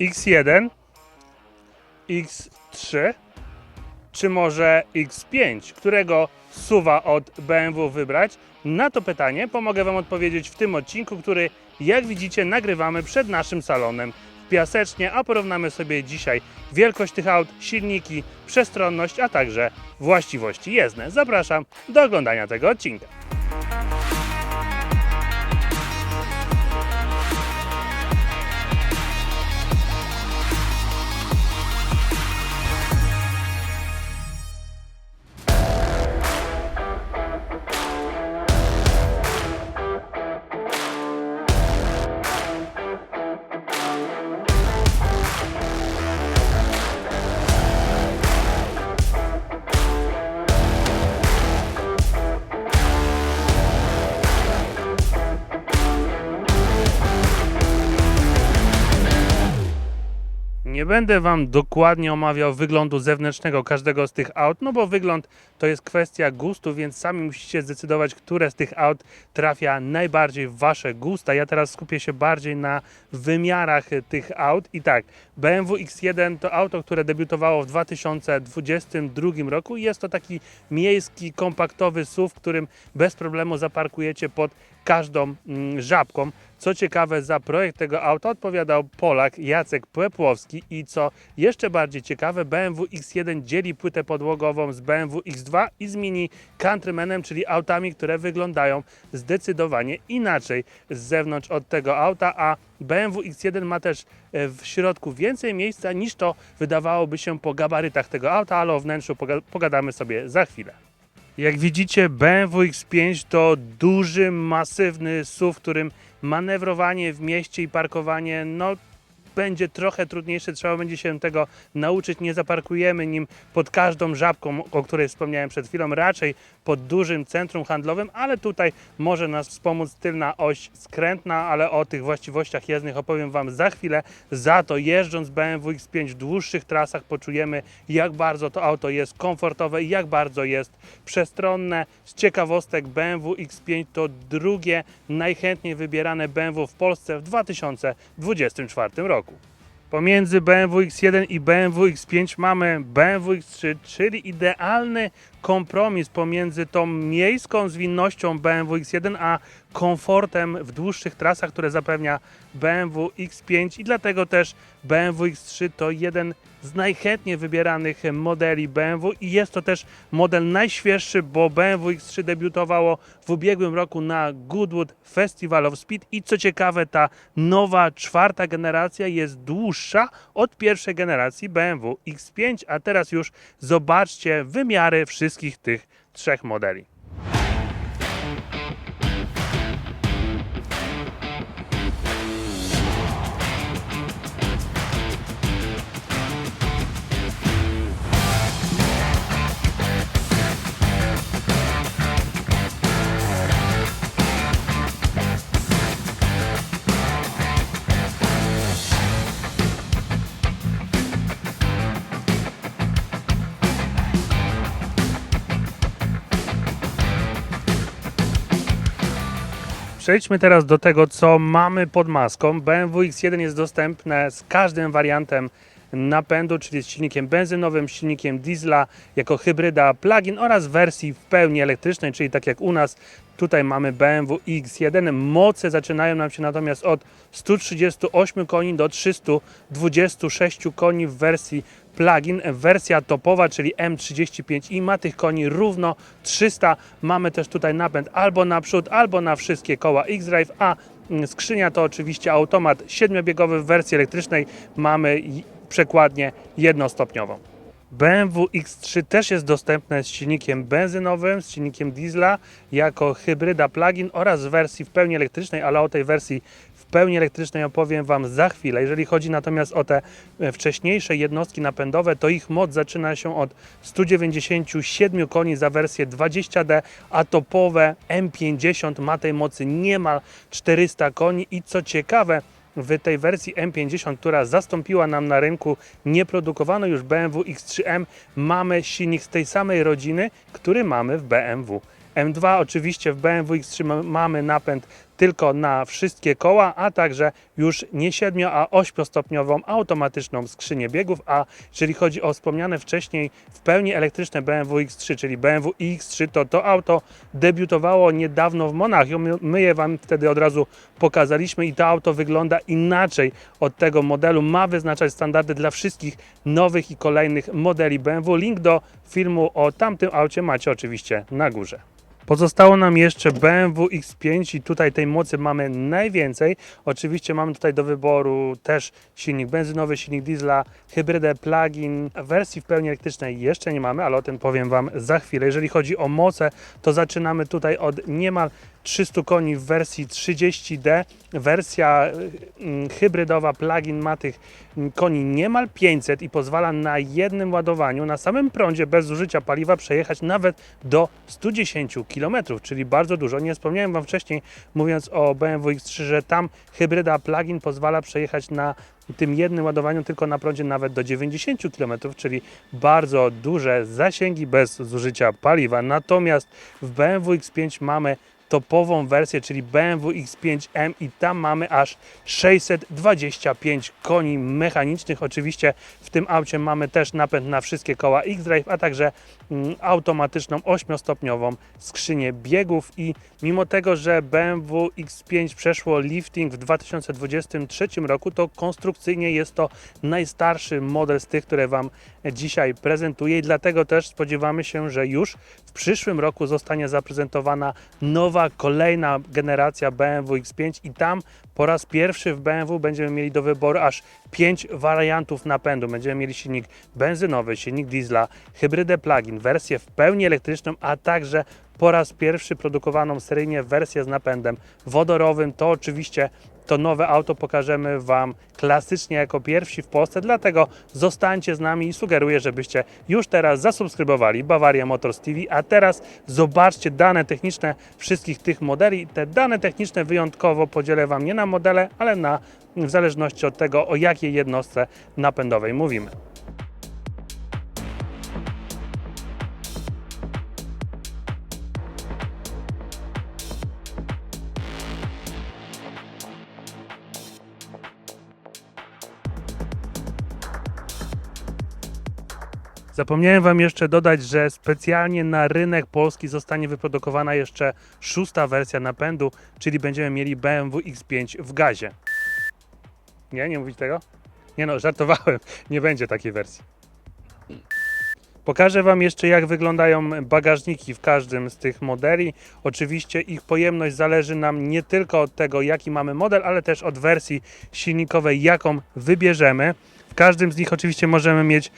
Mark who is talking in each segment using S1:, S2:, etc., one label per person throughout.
S1: X1, X3 czy może X5, którego suwa od BMW wybrać? Na to pytanie pomogę Wam odpowiedzieć w tym odcinku, który jak widzicie nagrywamy przed naszym salonem w Piasecznie, a porównamy sobie dzisiaj wielkość tych aut, silniki, przestronność, a także właściwości jezdne. Zapraszam do oglądania tego odcinka. Nie będę Wam dokładnie omawiał wyglądu zewnętrznego każdego z tych aut, no bo wygląd to jest kwestia gustu, więc sami musicie zdecydować, które z tych aut trafia najbardziej w Wasze gusta. Ja teraz skupię się bardziej na wymiarach tych aut. I tak, BMW X1 to auto, które debiutowało w 2022 roku jest to taki miejski, kompaktowy SUV, w którym bez problemu zaparkujecie pod każdą mm, żabką. Co ciekawe, za projekt tego auta odpowiadał Polak Jacek Płepłowski i co jeszcze bardziej ciekawe, BMW X1 dzieli płytę podłogową z BMW X2 i z Mini Countrymanem, czyli autami, które wyglądają zdecydowanie inaczej z zewnątrz od tego auta, a BMW X1 ma też e, w środku więcej miejsca niż to wydawałoby się po gabarytach tego auta, ale o wnętrzu poga- pogadamy sobie za chwilę. Jak widzicie, BMW X5 to duży, masywny SUV, w którym manewrowanie w mieście i parkowanie no, będzie trochę trudniejsze, trzeba będzie się tego nauczyć. Nie zaparkujemy nim pod każdą żabką, o której wspomniałem przed chwilą, raczej pod dużym centrum handlowym, ale tutaj może nas wspomóc tylna oś skrętna, ale o tych właściwościach jezdnych opowiem Wam za chwilę. Za to jeżdżąc BMW X5 w dłuższych trasach poczujemy, jak bardzo to auto jest komfortowe i jak bardzo jest przestronne. Z ciekawostek BMW X5 to drugie najchętniej wybierane BMW w Polsce w 2024 roku. Pomiędzy BMW X1 i BMW X5 mamy BMW X3, czyli idealny kompromis pomiędzy tą miejską zwinnością BMW X1 a komfortem w dłuższych trasach, które zapewnia BMW X5 i dlatego też BMW X3 to jeden z najchętniej wybieranych modeli BMW i jest to też model najświeższy, bo BMW X3 debiutowało w ubiegłym roku na Goodwood Festival of Speed. I co ciekawe ta nowa czwarta generacja jest dłuższa od pierwszej generacji BMW X5, a teraz już zobaczcie wymiary wszystkich tych trzech modeli. Przejdźmy teraz do tego, co mamy pod maską. BMW X1 jest dostępne z każdym wariantem napędu, czyli z silnikiem benzynowym, silnikiem diesla, jako hybryda plug-in oraz wersji w pełni elektrycznej, czyli tak jak u nas Tutaj mamy BMW X1. Moce zaczynają nam się natomiast od 138 koni do 326 koni w wersji plug-in. Wersja topowa, czyli M35i ma tych koni równo 300. Mamy też tutaj napęd albo naprzód, albo na wszystkie koła X-Drive, a mm, skrzynia to oczywiście automat siedmiobiegowy w wersji elektrycznej. Mamy przekładnię jednostopniową. BMW X3 też jest dostępne z silnikiem benzynowym, z silnikiem diesla, jako hybryda plug-in oraz w wersji w pełni elektrycznej, ale o tej wersji pełni elektrycznej opowiem Wam za chwilę. Jeżeli chodzi natomiast o te e, wcześniejsze jednostki napędowe, to ich moc zaczyna się od 197 koni za wersję 20D, a topowe M50 ma tej mocy niemal 400 koni i co ciekawe, w tej wersji M50, która zastąpiła nam na rynku nieprodukowano już BMW X3M, mamy silnik z tej samej rodziny, który mamy w BMW M2. Oczywiście w BMW X3 ma- mamy napęd tylko na wszystkie koła, a także już nie 7, a 8-stopniową automatyczną skrzynię biegów, a jeżeli chodzi o wspomniane wcześniej w pełni elektryczne BMW X3, czyli BMW iX3, to to auto debiutowało niedawno w Monachium. My je Wam wtedy od razu pokazaliśmy i to auto wygląda inaczej od tego modelu. Ma wyznaczać standardy dla wszystkich nowych i kolejnych modeli BMW. Link do filmu o tamtym aucie macie oczywiście na górze. Pozostało nam jeszcze BMW X5 i tutaj tej mocy mamy najwięcej. Oczywiście mamy tutaj do wyboru też silnik benzynowy, silnik diesla, hybrydę, plug-in. Wersji w pełni elektrycznej jeszcze nie mamy, ale o tym powiem Wam za chwilę. Jeżeli chodzi o moce, to zaczynamy tutaj od niemal 300 koni w wersji 30D. Wersja mm, hybrydowa plug-in ma tych mm, koni niemal 500 i pozwala na jednym ładowaniu, na samym prądzie bez zużycia paliwa przejechać nawet do 110 km, czyli bardzo dużo. Nie wspomniałem Wam wcześniej, mówiąc o BMW X3, że tam hybryda plug-in pozwala przejechać na tym jednym ładowaniu tylko na prądzie nawet do 90 km, czyli bardzo duże zasięgi bez zużycia paliwa. Natomiast w BMW X5 mamy topową wersję, czyli BMW X5M i tam mamy aż 625 koni mechanicznych. Oczywiście w tym aucie mamy też napęd na wszystkie koła X-Drive, a także automatyczną 8-stopniową skrzynię biegów i mimo tego, że BMW X5 przeszło lifting w 2023 roku, to konstrukcyjnie jest to najstarszy model z tych, które Wam dzisiaj prezentuję i dlatego też spodziewamy się, że już w przyszłym roku zostanie zaprezentowana nowa, kolejna generacja BMW X5 i tam po raz pierwszy w BMW będziemy mieli do wyboru aż 5 wariantów napędu. Będziemy mieli silnik benzynowy, silnik diesla, hybrydę plug-in, wersję w pełni elektryczną, a także po raz pierwszy produkowaną seryjnie wersję z napędem wodorowym. To oczywiście to nowe auto pokażemy Wam klasycznie jako pierwsi w Polsce, dlatego zostańcie z nami i sugeruję, żebyście już teraz zasubskrybowali Bavaria Motors TV, a teraz zobaczcie dane techniczne wszystkich tych modeli. Te dane techniczne wyjątkowo podzielę Wam nie na modele, ale na w zależności od tego, o jakiej jednostce napędowej mówimy. Zapomniałem Wam jeszcze dodać, że specjalnie na rynek polski zostanie wyprodukowana jeszcze szósta wersja napędu, czyli będziemy mieli BMW X5 w gazie. Nie, nie mówić tego? Nie no, żartowałem, nie będzie takiej wersji. Pokażę Wam jeszcze, jak wyglądają bagażniki w każdym z tych modeli. Oczywiście ich pojemność zależy nam nie tylko od tego, jaki mamy model, ale też od wersji silnikowej, jaką wybierzemy. Każdym z nich oczywiście możemy mieć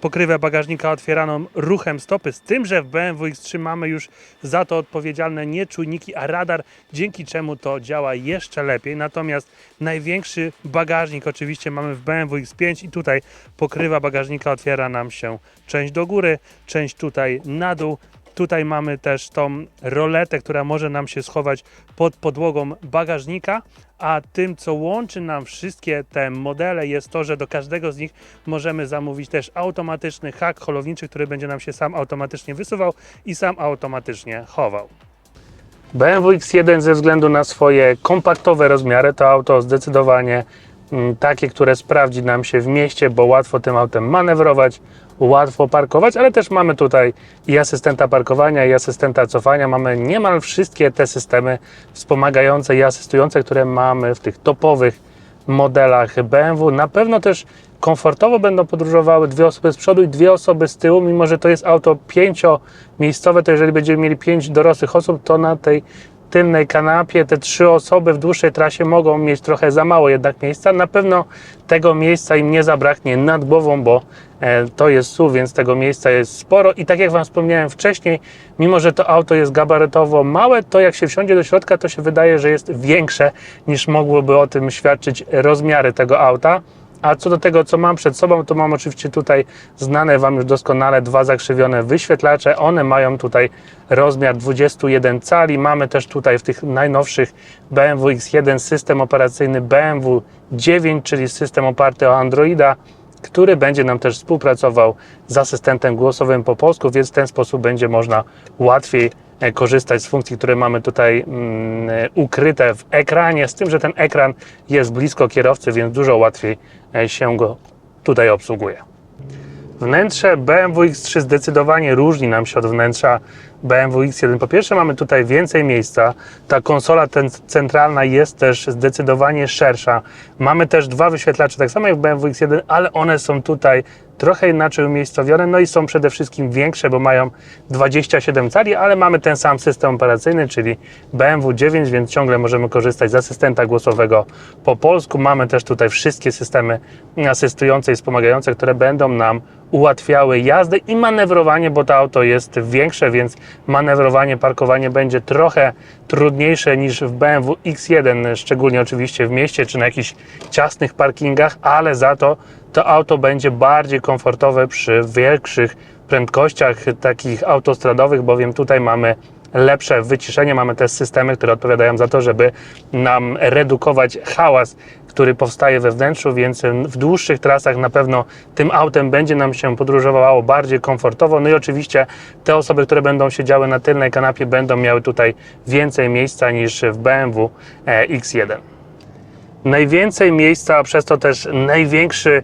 S1: pokrywę bagażnika otwieraną ruchem stopy, z tym, że w BMW X3 mamy już za to odpowiedzialne nie czujniki, a radar, dzięki czemu to działa jeszcze lepiej. Natomiast największy bagażnik oczywiście mamy w BMW X5 i tutaj pokrywa bagażnika otwiera nam się część do góry, część tutaj na dół. Tutaj mamy też tą roletę, która może nam się schować pod podłogą bagażnika, a tym, co łączy nam wszystkie te modele, jest to, że do każdego z nich możemy zamówić też automatyczny hak holowniczy, który będzie nam się sam automatycznie wysuwał i sam automatycznie chował. BMW X1 ze względu na swoje kompaktowe rozmiary to auto zdecydowanie mm, takie, które sprawdzi nam się w mieście, bo łatwo tym autem manewrować, łatwo parkować, ale też mamy tutaj i asystenta parkowania, i asystenta cofania. Mamy niemal wszystkie te systemy wspomagające i asystujące, które mamy w tych topowych modelach BMW. Na pewno też komfortowo będą podróżowały dwie osoby z przodu i dwie osoby z tyłu, mimo że to jest auto pięciomiejscowe, to jeżeli będziemy mieli pięć dorosłych osób, to na tej tylnej kanapie te trzy osoby w dłuższej trasie mogą mieć trochę za mało jednak miejsca. Na pewno tego miejsca im nie zabraknie nad głową, bo e, to jest SUV, więc tego miejsca jest sporo i tak jak Wam wspomniałem wcześniej, mimo że to auto jest gabarytowo małe, to jak się wsiądzie do środka, to się wydaje, że jest większe niż mogłoby o tym świadczyć rozmiary tego auta. A co do tego, co mam przed sobą, to mam oczywiście tutaj znane Wam już doskonale dwa zakrzywione wyświetlacze. One mają tutaj rozmiar 21 cali. Mamy też tutaj w tych najnowszych BMW X1 system operacyjny BMW 9, czyli system oparty o Androida, który będzie nam też współpracował z asystentem głosowym po polsku, więc w ten sposób będzie można łatwiej korzystać z funkcji, które mamy tutaj mm, e, ukryte w ekranie, z tym, że ten ekran jest blisko kierowcy, więc dużo łatwiej e, się go tutaj obsługuje. Wnętrze BMW X3 zdecydowanie różni nam się od wnętrza BMW X1. Po pierwsze mamy tutaj więcej miejsca, ta konsola ten, centralna jest też zdecydowanie szersza. Mamy też dwa wyświetlacze, tak samo jak w BMW X1, ale one są tutaj trochę inaczej umiejscowione, no i są przede wszystkim większe, bo mają 27 cali, ale mamy ten sam system operacyjny, czyli BMW 9, więc ciągle możemy korzystać z asystenta głosowego po polsku. Mamy też tutaj wszystkie systemy asystujące i wspomagające, które będą nam ułatwiały jazdę i manewrowanie, bo to auto jest większe, więc manewrowanie, parkowanie będzie trochę trudniejsze niż w BMW X1, szczególnie oczywiście w mieście czy na jakichś ciasnych parkingach, ale za to to auto będzie bardziej komfortowe przy większych prędkościach takich autostradowych, bowiem tutaj mamy lepsze wyciszenie, mamy też systemy, które odpowiadają za to, żeby nam redukować hałas, który powstaje we wnętrzu, więc w dłuższych trasach na pewno tym autem będzie nam się podróżowało bardziej komfortowo. No i oczywiście te osoby, które będą siedziały na tylnej kanapie, będą miały tutaj więcej miejsca niż w BMW e, X1 najwięcej miejsca, a przez to też największy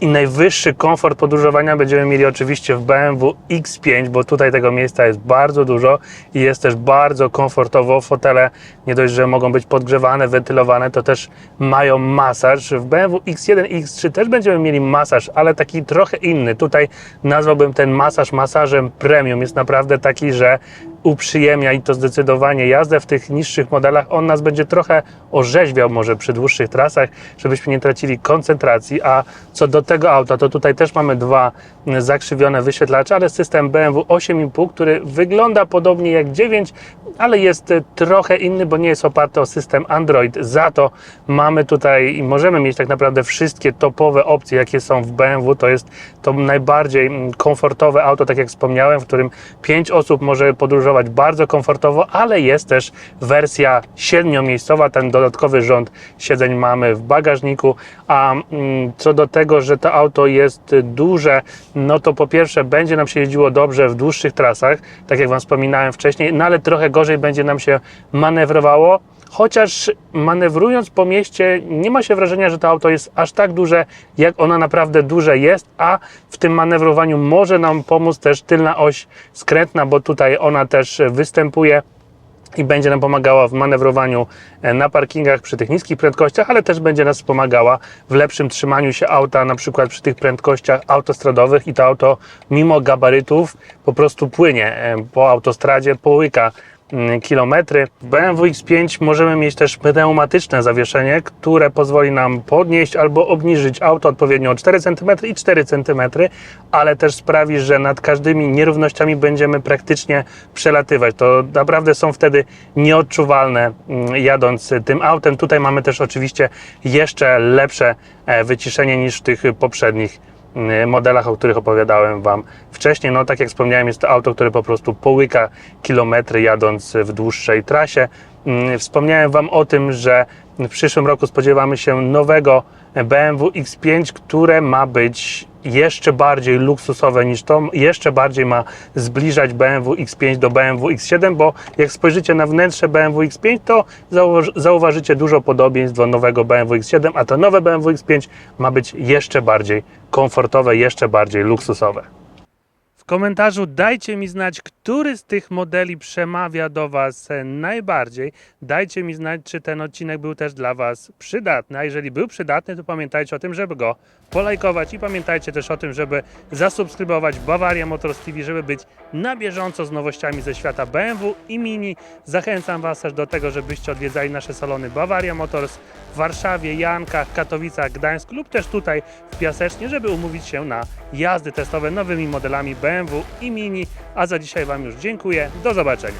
S1: i najwyższy komfort podróżowania będziemy mieli oczywiście w BMW X5, bo tutaj tego miejsca jest bardzo dużo i jest też bardzo komfortowo. Fotele nie dość, że mogą być podgrzewane, wentylowane, to też mają masaż. W BMW X1 i X3 też będziemy mieli masaż, ale taki trochę inny. Tutaj nazwałbym ten masaż masażem premium. Jest naprawdę taki, że uprzyjemnia i to zdecydowanie jazdę w tych niższych modelach. On nas będzie trochę orzeźwiał może przy dłuższych trasach, żebyśmy nie tracili koncentracji, a co do tego auta, to tutaj też mamy dwa zakrzywione wyświetlacze, ale system BMW 8,5, który wygląda podobnie jak 9, ale jest trochę inny, bo nie jest oparty o system Android. Za to mamy tutaj i możemy mieć tak naprawdę wszystkie topowe opcje, jakie są w BMW. To jest to najbardziej komfortowe auto, tak jak wspomniałem, w którym 5 osób może podróżować bardzo komfortowo, ale jest też wersja siedmiomiejscowa. Ten dodatkowy rząd siedzeń mamy w bagażniku. A mm, co do tego, że to auto jest duże, no to po pierwsze będzie nam się jeździło dobrze w dłuższych trasach, tak jak Wam wspominałem wcześniej, no ale trochę gorzej będzie nam się manewrowało. Chociaż manewrując po mieście, nie ma się wrażenia, że to auto jest aż tak duże, jak ona naprawdę duże jest, a w tym manewrowaniu może nam pomóc też tylna oś skrętna, bo tutaj ona też występuje i będzie nam pomagała w manewrowaniu e, na parkingach przy tych niskich prędkościach, ale też będzie nas pomagała w lepszym trzymaniu się auta, na przykład przy tych prędkościach autostradowych i to auto mimo gabarytów po prostu płynie e, po autostradzie, połyka kilometry. W BMW X5 możemy mieć też pneumatyczne zawieszenie, które pozwoli nam podnieść albo obniżyć auto odpowiednio o 4 cm i 4 cm, ale też sprawi, że nad każdymi nierównościami będziemy praktycznie przelatywać. To naprawdę są wtedy nieodczuwalne mm, jadąc tym autem. Tutaj mamy też oczywiście jeszcze lepsze e, wyciszenie niż w tych poprzednich modelach, o których opowiadałem Wam wcześniej. No, tak jak wspomniałem, jest to auto, które po prostu połyka kilometry jadąc w dłuższej trasie. Mm, Wspomniałem Wam o tym, że w przyszłym roku spodziewamy się nowego BMW X5, które ma być jeszcze bardziej luksusowe niż to, jeszcze bardziej ma zbliżać BMW X5 do BMW X7, bo jak spojrzycie na wnętrze BMW X5, to zauważ- zauważycie dużo podobieństw do nowego BMW X7, a to nowe BMW X5 ma być jeszcze bardziej komfortowe, jeszcze bardziej luksusowe. Komentarzu dajcie mi znać, który z tych modeli przemawia do Was najbardziej. Dajcie mi znać, czy ten odcinek był też dla Was przydatny. A jeżeli był przydatny, to pamiętajcie o tym, żeby go polajkować i pamiętajcie też o tym, żeby zasubskrybować Bavaria Motors TV, żeby być na bieżąco z nowościami ze świata BMW i Mini. Zachęcam Was też do tego, żebyście odwiedzali nasze salony Bavaria Motors w Warszawie, Jankach, Katowicach, Gdańsku lub też tutaj w Piasecznie, żeby umówić się na jazdy testowe nowymi modelami BMW i Mini. A za dzisiaj Wam już dziękuję. Do zobaczenia.